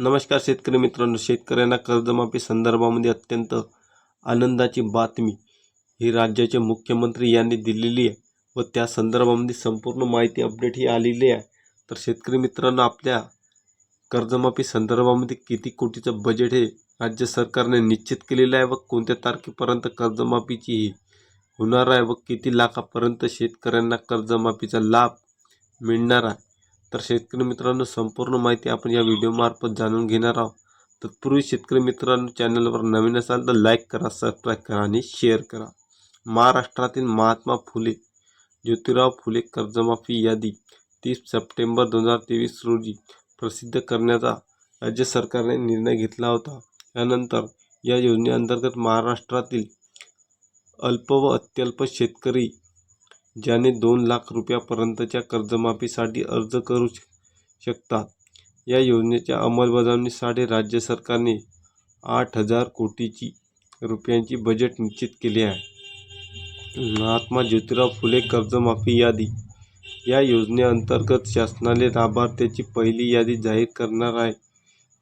नमस्कार शेतकरी मित्रांनो शेतकऱ्यांना कर्जमाफी संदर्भामध्ये अत्यंत आनंदाची बातमी ही राज्याचे मुख्यमंत्री यांनी दिलेली आहे व त्या संदर्भामध्ये संपूर्ण माहिती अपडेट ही आलेली आहे. तर शेतकरी मित्रांनो आपल्या कर्जमाफी संदर्भामध्ये किती कोटीचं बजेट हे राज्य सरकारने निश्चित केलेलं आहे व कोणत्या तारखेपर्यंत कर्जमाफीची ही होणार आहे व किती लाखापर्यंत शेतकऱ्यांना कर्जमाफीचा लाभ मिळणार आहे? तर शेतकरी मित्रांनो संपूर्ण माहिती आपण या व्हिडिओमार्फत जाणून घेणार आहोत. तत्पूर्वी शेतकरी मित्रांनो चॅनलवर नवीन असाल तर लाईक करा सबस्क्राईब करा आणि शेअर करा. महाराष्ट्रातील महात्मा फुले ज्योतिराव फुले कर्जमाफी यादी तीस सप्टेंबर दोन हजार तेवीस रोजी प्रसिद्ध करण्याचा राज्य सरकारने निर्णय घेतला होता. त्यानंतर या योजनेअंतर्गत महाराष्ट्रातील अल्प व अत्यल्प शेतकरी ज्याने दोन लाख रुपयापर्यंतच्या कर्जमाफीसाठी अर्ज करू श- शकतात. या योजनेच्या अंमलबजावणीसाठी राज्य सरकारने आठ हजार कोटीची रुपयांची बजेट निश्चित केले आहे. महात्मा ज्योतिराव फुले कर्जमाफी यादी. या योजनेअंतर्गत शासनाने लाभार्थ्याची पहिली यादी जाहीर करणार आहे.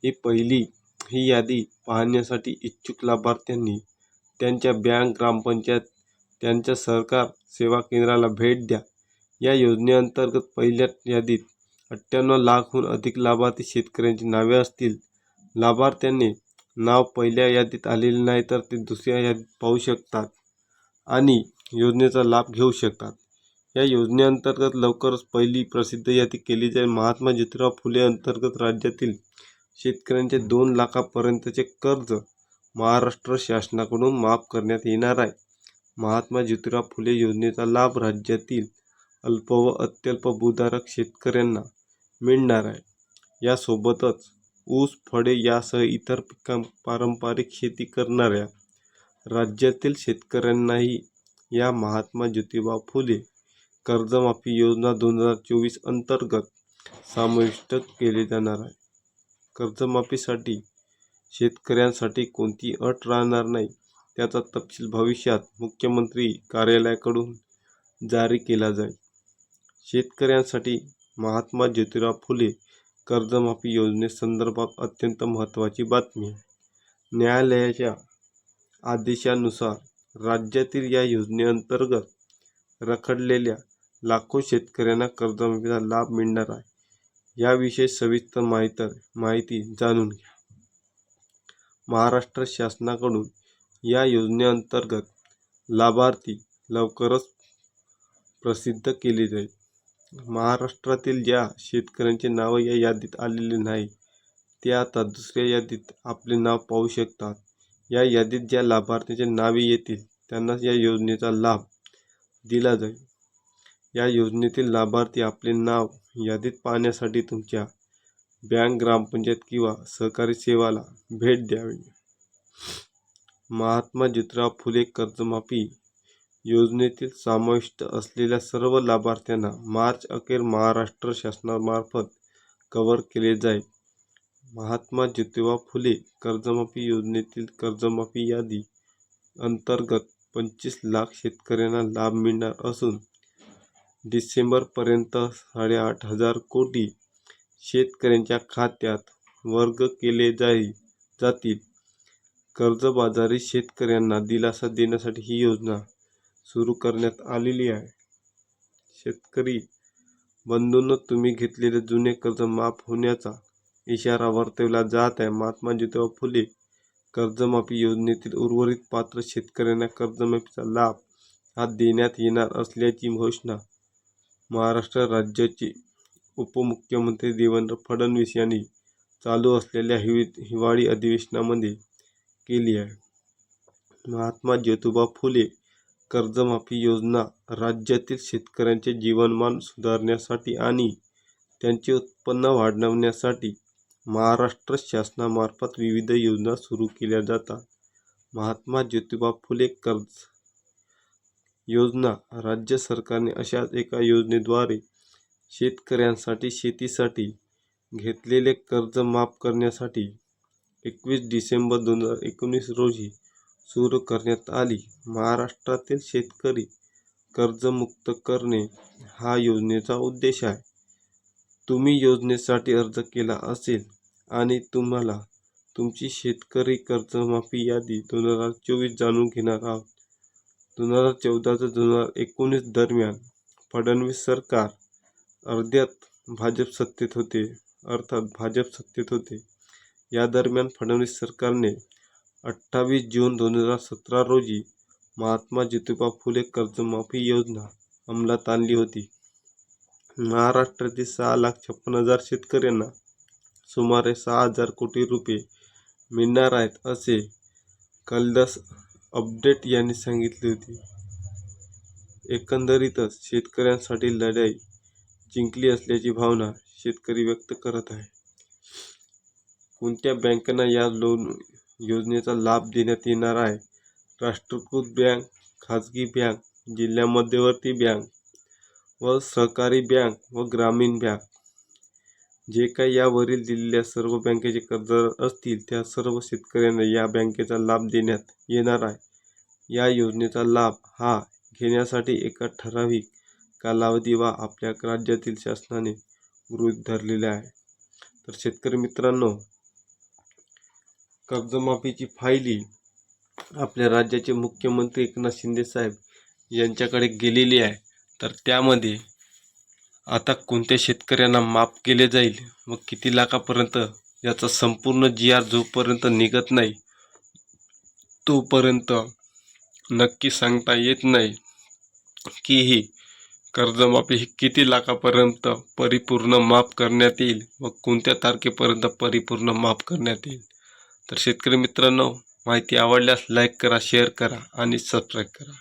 ही पहिली ही यादी पाहण्यासाठी इच्छुक लाभार्थ्यांनी त्यांच्या बँक ग्रामपंचायत त्यांच्या सरकार सेवा केंद्राला भेट द्या. या योजनेअंतर्गत पहिल्या यादीत अठ्ठ्याण्णव लाखहून अधिक लाभार्थी शेतकऱ्यांची नावे असतील. लाभार्थ्यांनी नाव पहिल्या यादीत आलेले नाही तर ते दुसऱ्या यादीत पाहू शकतात आणि योजनेचा लाभ घेऊ शकतात. या योजनेअंतर्गत लवकरच पहिली प्रसिद्ध यादी केली जाईल. महात्मा ज्योतिराव फुले अंतर्गत राज्यातील शेतकऱ्यांचे दोन लाखापर्यंतचे कर्ज महाराष्ट्र शासनाकडून माफ करण्यात येणार आहे. महात्मा ज्योतिराव फुले योजनेचा लाभ राज्यातील अल्प व अत्यल्प भूधारक शेतकऱ्यांना मिळणार आहे. यासोबतच ऊस फळे यासह इतर पिकां पारंपरिक शेती करणाऱ्या राज्यातील शेतकऱ्यांनाही या महात्मा ज्योतिबा फुले कर्जमाफी योजना दोन हजार चोवीस अंतर्गत समाविष्ट केले जाणार आहे. कर्जमाफीसाठी शेतकऱ्यांसाठी कोणती अट राहणार नाही त्याचा तपशील भविष्यात मुख्यमंत्री कार्यालयाकडून जारी केला जाईल. शेतकऱ्यांसाठी महात्मा ज्योतिराव फुले कर्जमाफी योजनेसंदर्भात अत्यंत महत्त्वाची बातमी आहे. न्यायालयाच्या आदेशानुसार राज्यातील या योजनेअंतर्गत रखडलेल्या लाखो शेतकऱ्यांना कर्जमाफीचा लाभ मिळणार आहे. याविषयी सविस्तर माहिती माहिती जाणून घ्या. महाराष्ट्र शासनाकडून या योजनेअंतर्गत लाभार्थी लवकरच प्रसिद्ध केले जाईल. महाराष्ट्रातील ज्या शेतकऱ्यांचे नाव या यादीत आलेले नाही ते आता दुसऱ्या यादीत आपले नाव पाहू शकतात. या यादीत ज्या लाभार्थ्यांचे नावे येतील त्यांनाच या योजनेचा लाभ दिला जाईल. या योजनेतील लाभार्थी आपले नाव यादीत पाहण्यासाठी तुमच्या बँक ग्रामपंचायत किंवा सहकारी सेवाला भेट द्यावी. महात्मा ज्योतिराव फुले कर्जमाफी योजनेतील समाविष्ट असलेल्या सर्व लाभार्थ्यांना मार्च अखेर महाराष्ट्र शासनामार्फत कव्हर केले जाईल. महात्मा ज्योतिबा फुले कर्जमाफी योजनेतील कर्जमाफी यादी अंतर्गत पंचवीस लाख शेतकऱ्यांना लाभ मिळणार असून डिसेंबरपर्यंत साडेआठ हजार कोटी शेतकऱ्यांच्या खात्यात वर्ग केले जाई जातील. कर्जबाजारी शेतकऱ्यांना दिलासा देण्यासाठी ही योजना सुरू करण्यात आलेली आहे. शेतकरी बंधूंनो तुम्ही घेतलेले जुने कर्ज माफ होण्याचा इशारा वर्तवला जात आहे. महात्मा ज्योतिबा फुले कर्जमाफी योजनेतील उर्वरित पात्र शेतकऱ्यांना कर्जमाफीचा लाभ हा देण्यात येणार असल्याची घोषणा महाराष्ट्र राज्याचे उपमुख्यमंत्री देवेंद्र फडणवीस यांनी चालू असलेल्या हिवी हिवाळी अधिवेशनामध्ये केली आहे. महात्मा ज्योतिबा फुले कर्जमाफी योजना राज्यातील शेतकऱ्यांचे जीवनमान सुधारण्यासाठी आणि त्यांचे उत्पन्न वाढवण्यासाठी महाराष्ट्र शासनामार्फत विविध योजना सुरू केल्या जातात. महात्मा ज्योतिबा फुले कर्ज योजना राज्य सरकारने अशाच एका योजनेद्वारे शेतकऱ्यांसाठी शेतीसाठी घेतलेले कर्ज माफ करण्यासाठी एकवीस डिसेंबर दोन हजार एकोणीस रोजी सुरू करण्यात आली. महाराष्ट्रातील शेतकरी कर्जमुक्त करणे हा योजनेचा उद्देश आहे. तुम्ही योजनेसाठी अर्ज केला असेल आणि तुम्हाला तुमची शेतकरी कर्जमाफी यादी दोन हजार चोवीस जाणून घेणार आहोत. दोन हजार चौदा ते दोन हजार एकोणीस दरम्यान फडणवीस सरकार अर्ध्यात भाजप सत्तेत होते अर्थात भाजप सत्तेत होते. या दरम्यान फडणवीस सरकारने अठ्ठावीस जून दोन हजार सतरा रोजी महात्मा ज्योतिबा फुले कर्जमाफी योजना अंमलात आणली होती. महाराष्ट्रातील सहा लाख छप्पन हजार शेतकऱ्यांना सुमारे सहा हजार कोटी रुपये मिळणार आहेत असे कालिदास अपडेट यांनी सांगितले होते. एकंदरीतच शेतकऱ्यांसाठी लढाई जिंकली असल्याची भावना शेतकरी व्यक्त करत आहे कोणत्या बँकांना या लोन योजनेचा लाभ देण्यात येणार आहे? राष्ट्रीयकृत बँक खाजगी बँक जिल्हा मध्यवर्ती बँक व सहकारी बँक व ग्रामीण बँक. जे काही यावरील दिलेल्या सर्व बँकेचे कर्जदार असतील त्या सर्व शेतकऱ्यांना या बँकेचा लाभ देण्यात येणार आहे. या योजनेचा लाभ हा घेण्यासाठी एका ठराविक कालावधी व आपल्या राज्यातील शासनाने गृहीत धरलेला आहे. तर शेतकरी मित्रांनो कर्जमाफीची फायली आपल्या राज्याचे मुख्यमंत्री एकनाथ शिंदे साहेब यांच्याकडे गेलेली आहे. तर त्यामध्ये आता कोणत्या शेतकऱ्यांना माफ केले जाईल? व किती लाखापर्यंत याचा संपूर्ण जी आर जोपर्यंत निघत नाही तोपर्यंत नक्की सांगता येत नाही की ही कर्जमाफी ही किती लाखापर्यंत परिपूर्ण माफ करण्यात येईल व कोणत्या तारखेपर्यंत परिपूर्ण माफ करण्यात येईल. तर शेतकरी मित्रांनो माहिती आवडल्यास लाईक करा शेअर करा आणि सबस्क्राईब करा.